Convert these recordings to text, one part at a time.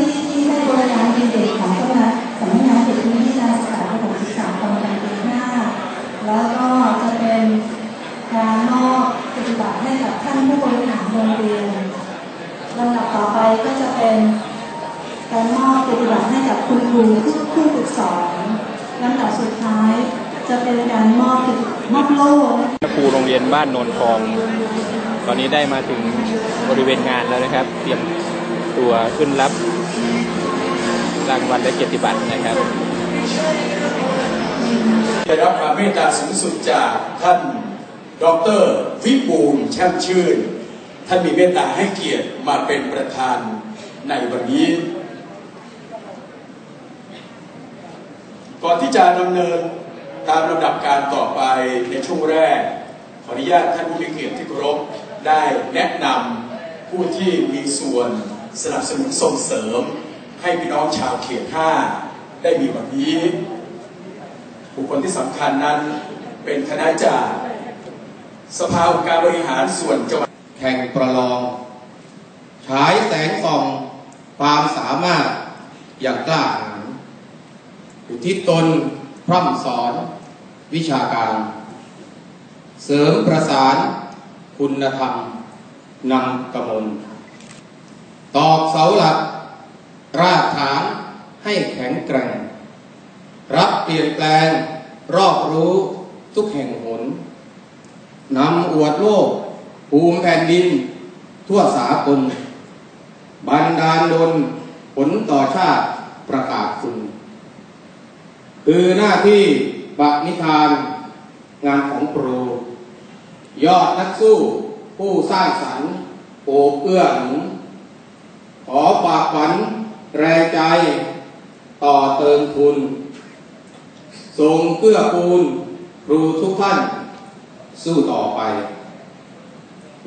ที่ที่บริหารดีเด่นของสำนักสำนักงานเศรษฐกิจการศึกษาระบบศึกษาตอนกลางปีหน้า แล้วก็จะเป็นการมอบปฏิบัติให้กับท่านผู้บริหารโรงเรียนลำดับต่อไปก็จะเป็นการมอบปฏิบัติให้กับคุณครูผู้ฝึกสอนลำดับสุดท้ายจะเป็นการมอบมอบโล่ครูโรงเรียนบ้านนนทอง ตอนนี้ได้มาถึงบริเวณงานแล้วนะครับ เตรียม ตัวขึ้นรับรางวัลและเกียรติบัตรนะครับได้รับความเมตตาสูงสุดจากท่านดรวิบูลแช่มชื่น ท่านมีเมตตาให้เกียรติมาเป็นประธานในวันนี้ ก่อนที่จะดำเนินตามลำดับการต่อไปในช่วงแรก ขออนุญาตท่านผู้มีเกียรติที่เคารพได้แนะนำผู้ที่มีส่วน สนับสนุนส่งเสริมให้พี่น้องชาวเขต5ได้มีวันนี้ บุคคลที่สำคัญนั้นเป็นคณะจากสภาองค์การบริหารส่วนจังหวัดแข่งประลอง ฉายแสงส่องความสามารถอย่างกล้าหาญอุทิศตนพร่ำสอน วิชาการ เสริมประสาน คุณธรรมนำกมล ตอกเสาหลัก รากฐานให้แข็งแกร่ง รับเปลี่ยนแปลง รอบรู้ทุกแห่งหนนำอวดโลก ภูมิแผ่นดิน ทั่วสากลบันดาลดลผลต่อชาติประกาศคุณคือหน้าที่ปณิธาน งานของครูยอดนักสู้ ผู้สร้างสรรค์โอบเอื้อหนุน อฝากฝันแรงใจ ต่อเติมทุนทรงเกื้อกูลครูทุกท่าน สู้ต่อไป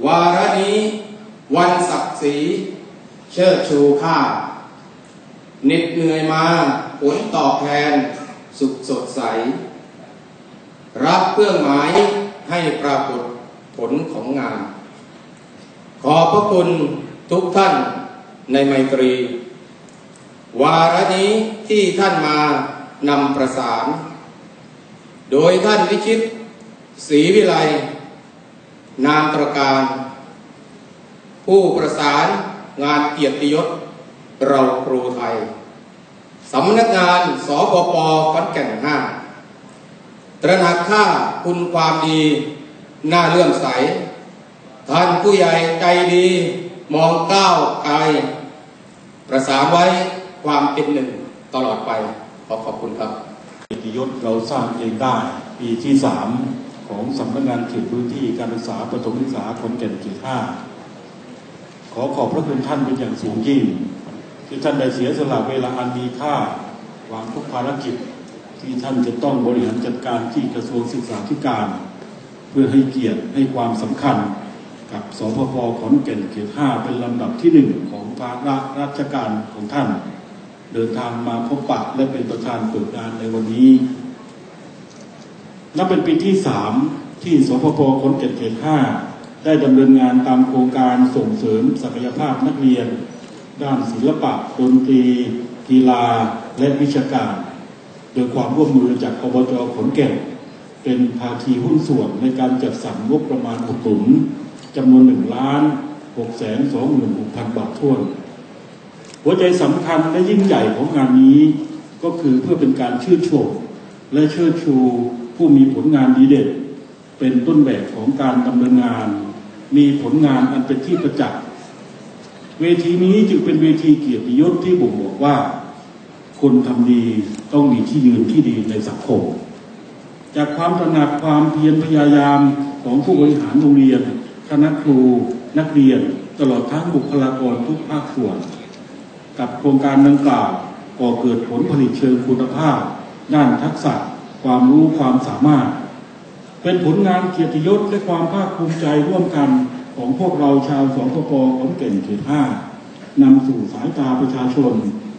วาระนี้วันศักดิ์ศรีเชิดชูค่าเหน็ดเหนื่อยมาผลตอบแทนสุขสดใส รับเครื่องหมายให้ปรากฏผลของงาน ขอบพระคุณทุกท่าน ในไมตรี วาระนี้ที่ท่านมานำประสาน โดยท่านวิชิตศรีวิไลนามตรการ ผู้ประสานงานเกียรติยศเราครูไทยสำนักงานสปปขอนแก่นห้าตระหนักค่าคุณความดีน่าเลื่อมใส ท่านผู้ใหญ่ใจดี มองก้าวไกล ประสานไว้ความเป็นหนึ่งตลอดไป ขอขอบคุณครับเกียรติยศเราสร้างเองได้ ปีที่สามของสำนักงานเขตพื้นที่การศึกษาประถมศึกษาขอนแก่นเขตห้าขอขอบพระคุณท่านเป็นอย่างสูงยิ่ง ที่ท่านได้เสียสละเวลาอันมีค่าวางทุกภารกิจที่ท่านจะต้องบริหารจัดการที่กระทรวงศึกษาธิการ เพื่อให้เกียรติให้ความสำคัญ กับสพพขอนแก่นเขตห้าเป็นลำดับที่หนึ่งของภาระราชการของท่าน เดินทางมาพบปะและเป็นประธานเปิดงานในวันนี้ นับเป็นปีที่สามที่สพพขอนแก่นเขตห้าได้ดำเนินงานตามโครงการส่งเสริมศักยภาพนักเรียน ด้านศิลปะดนตรี กีฬาและวิชาการ โดยความร่วมมือจากอบจขอนแก่น เป็นภาคีหุ้นส่วนในการจัดสรรงบประมาณอุดหนุน จำนวน1ล้าน6แสน26,000บาททั่วนหัวใจสำคัญและยิ่งใหญ่ของงานนี้ก็คือเพื่อเป็นการชื่นชมและเชิดชูผู้มีผลงานดีเด่นเป็นต้นแบบของการดำเนินงาน มีผลงานอันเป็นที่ประจักษ์เวทีนี้จึงเป็นเวทีเกียรติยศที่บ่งบอกว่า คนทำดีต้องมีที่ยืนที่ดีในสังคม จากความตระหนักความเพียรพยายามของผู้บริหารโรงเรียน คณะครูนักเรียนตลอดทั้งบุคลากรทุกภาคส่วน กับโครงการดังกล่าวก่อเกิดผลผลิตเชิงคุณภาพ ด้านทักษะ ความรู้ความสามารถ เป็นผลงานเกียรติยศและความภาคภูมิใจร่วมกันของพวกเราชาวสปปขอนแก่นเขตห้านำสู่สายตาประชาชน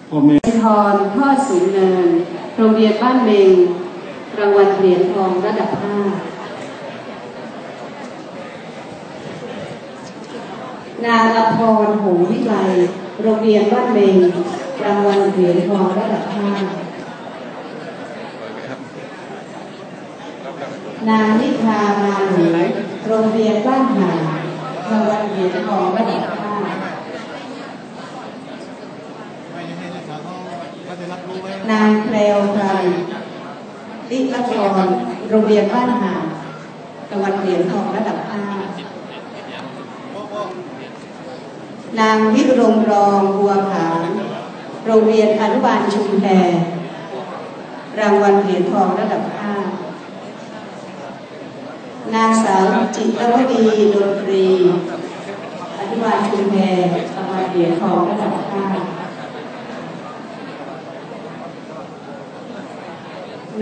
พ่อแม่พรทอดสูงเนิน โรงเรียนบ้านเมงรางวัลเหรียญทองระดับ 5 นางอภรหงส์วิไลโรงเรียนบ้านเมงรางวัลเหรียญทองระดับ5นางนิทามาหนูโรงเรียนบ้านหางรางวัลเหรียญทองระดับ5นางแพรวไพรลิละครโรงเรียนบ้านหาดรางวัลเหรียญทองระดับห้า นางวิรมรองบัวผางโรงเรียนอนุบาลชุมแพรรางวัลเหรียญทองระดับห้านางสาวจิตรวดีดนตรี อนุบาลชุมแพรรางวัลเหรียญทองระดับห้า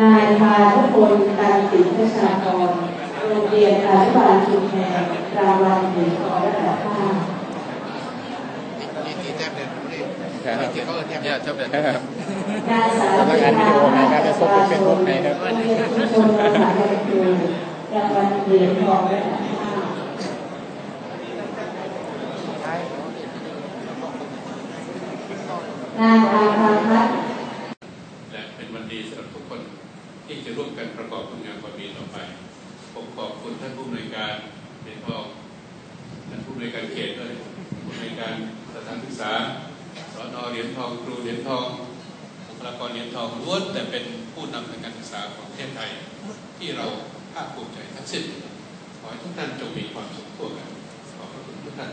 นายพาทุพลตันติประชากรโรงเรียนอนุบาลชุมแพรางวัลเหรียญทองระดับห้า ครับเนี่ยชอบแบบครับนางสาวสำนักงานวิดีโอนะครับจะส่งเป็น Facebook ให้ครับรเรียนชุมชนมหาวิทยาลัยรางวัลเหรียญทองระดับห้านางอาภาพัฒน์และเป็นวันดีสำหรับทุกคนที่จะร่วมกันประกอบคุณงามความดีต่อไป ผมขอบคุณท่านผู้อำนวยการเหรียญทองท่านผู้อำนวยการเขตด้วยผู้อำนวยการสถานศึกษาสอนอเห รียญทองครูเหรียญทองบุคลากรเหรียญทองล้วนแต่เป็นผู้นำทางการศึกษาของประเทศไทยที่เราภาคภูมิใจทั้งสิ้นขอให้ทุกท่านจงมีความสุขทั่วกันขอบพระคุณทุกท่าน